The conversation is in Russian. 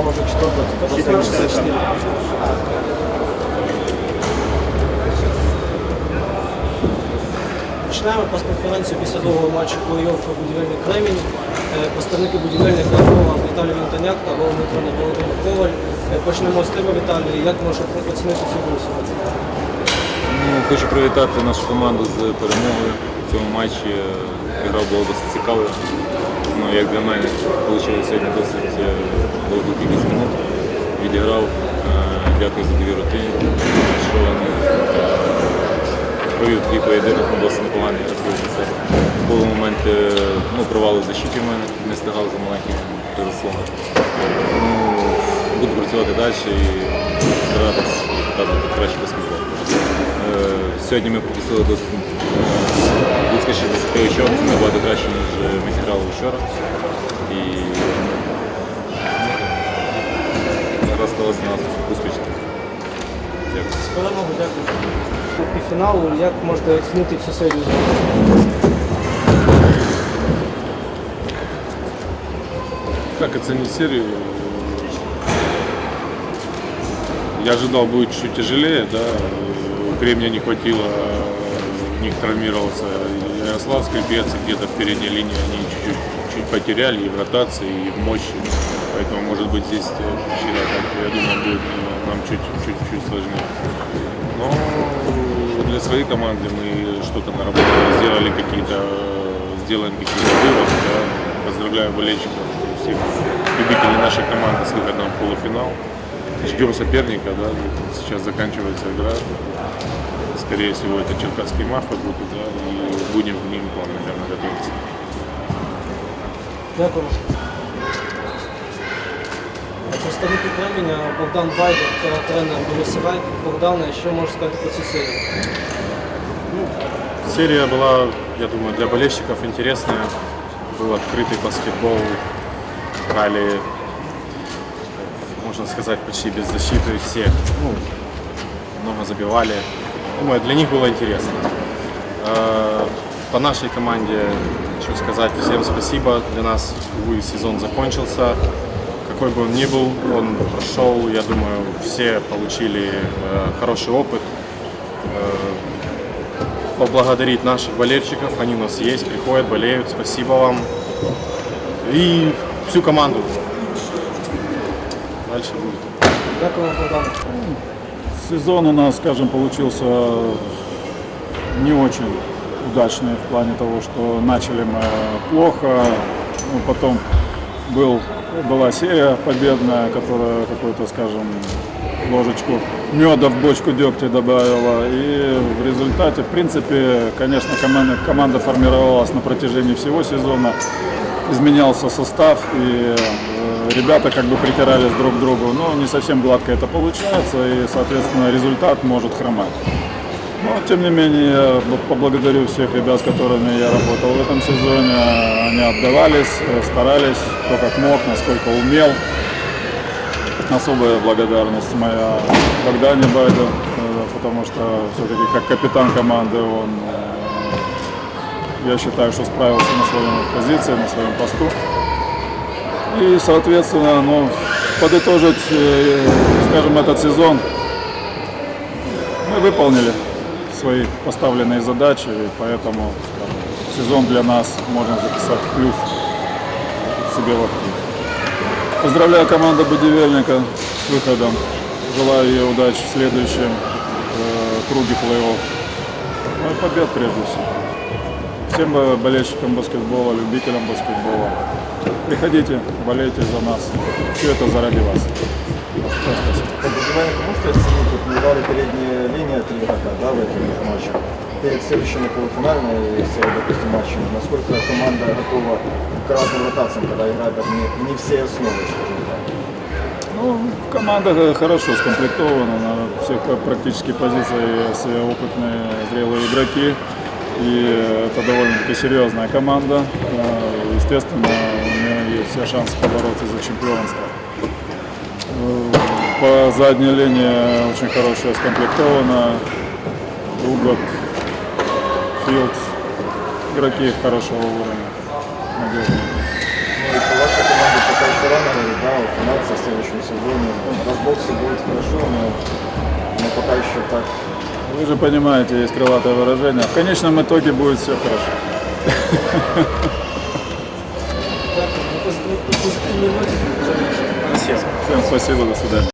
там уже четвертый. 64. Починаємо прес-конференцію після другого матчу плей-офф будівельник Кремінь. Е, Представники будівельних Львова Віталій Вінтоняк та головний тренер Володимир Коваль. Е, Почнемо з тебе, Віталій. Як можеш оцінити цю гру сьогодні? Ну, хочу привітати нашу команду з перемогою в цьому матчі. Гра була досить цікавою. Ну, як для мене, вийшло сьогодні досить е, велику кількість минут. Відіграв. Е, Дякую за довіру тим, що вони е, провів такий поєдинок, ну, досить непоганий. це. Були моменти ну, провалу в защиті в мене, не встигав за маленьких заслонок. Ну, буду працювати далі і старатися показувати краще баскетбол. Е, Сьогодні ми пропустили досить е, близько 60 очок, це набагато краще, ніж ми зіграли вчора. І ну, зараз сталося на нас успішно. Дякую. З перемогою, дякую. По півфіналу, як можете оцінити цю серію? Как оценить серию? Я ожидал будет чуть тяжелее, да. Времени не хватило, у них травмировался Ярослав Скрипец, и где-то в передней линии они чуть-чуть чуть потеряли и в ротации, и в мощи. Поэтому, может быть, здесь э, причина, так, я думаю, будет э, нам чуть-чуть сложнее. Но для своей команды мы что-то наработали, сделали какие-то, э, сделаем какие-то выводы. Да. Поздравляю болельщиков всех любителей нашей команды с выходом в полуфинал. Ждем соперника, да, сейчас заканчивается игра. Скорее всего, это черкасский мафа будет, да, и будем к ним планомерно готовиться. Дякую. Представники Креміня Богдан Байдер тренер Борисовай. Богдане, що можеш сказати про цю серію? Серия была, я думаю, для болельщиков интересная. Был открытый баскетбол. Играли, можно сказать, почти без защиты все. Ну, много забивали. Думаю, для них было интересно. Э, По нашей команде хочу сказать всем спасибо. Для нас, увы, сезон закончился. Какой бы он ни был, он прошел. Я думаю, все получили э, хороший опыт поблагодарить наших болельщиков. Они у нас есть, приходят, болеют. Спасибо вам. И всю команду. Дальше будет. Дякую, Богдан. Сезон у нас, скажем, получился не очень удачный в плане того, что начали мы плохо, ну, потом был, была серия победная, которая какую-то, скажем, ложечку меда в бочку дегтя добавила. И в результате, в принципе, конечно, команда, команда формировалась на протяжении всего сезона. Изменялся состав, и э, ребята как бы притирались друг к другу. Но не совсем гладко это получается, и, соответственно, результат может хромать. Но, тем не менее, я поблагодарю всех ребят, с которыми я работал в этом сезоне. Они отдавались, старались, кто как мог, насколько умел. Особая благодарность моя Богдане Байду, э, потому что все-таки как капитан команды он, э, я считаю, что справился на своей позиции, на своем посту. И, соответственно, ну, подытожить, э, скажем, этот сезон, мы выполнили свои поставленные задачи, и поэтому скажем, сезон для нас можно записать плюс себе в актив. Поздравляю команду Будивельника с выходом. Желаю ей удачи в следующем э, круге плей-офф. Ну и побед прежде всего. Всем бо- болельщикам баскетбола, любителям баскетбола. Приходите, болейте за нас. Все это заради вас. Спасибо. По будівельнику можете оценить, вот не играли передняя линия три игрока, да, в этих матчах. Перед следующими полуфинальной серией, допустим, матчами, насколько команда готова к разным ротациям, когда играют не, не все основы, скажем так. Ну, команда хорошо скомплектована, на всех пр- практически позициях есть опытные, зрелые игроки. И это довольно-таки серьезная команда. Э, Естественно, у нее есть все шансы побороться за чемпионство. По задней линии очень хорошая скомплектована. Угод, Филд. Игроки хорошего уровня. Надежные. Ну и по вашей команде пока еще рано да, о финансах в следующем сезоне. Бог, все будет хорошо, но, но пока еще так. Вы же понимаете, есть крылатое выражение. В конечном итоге будет все хорошо. спасибо, до свидания.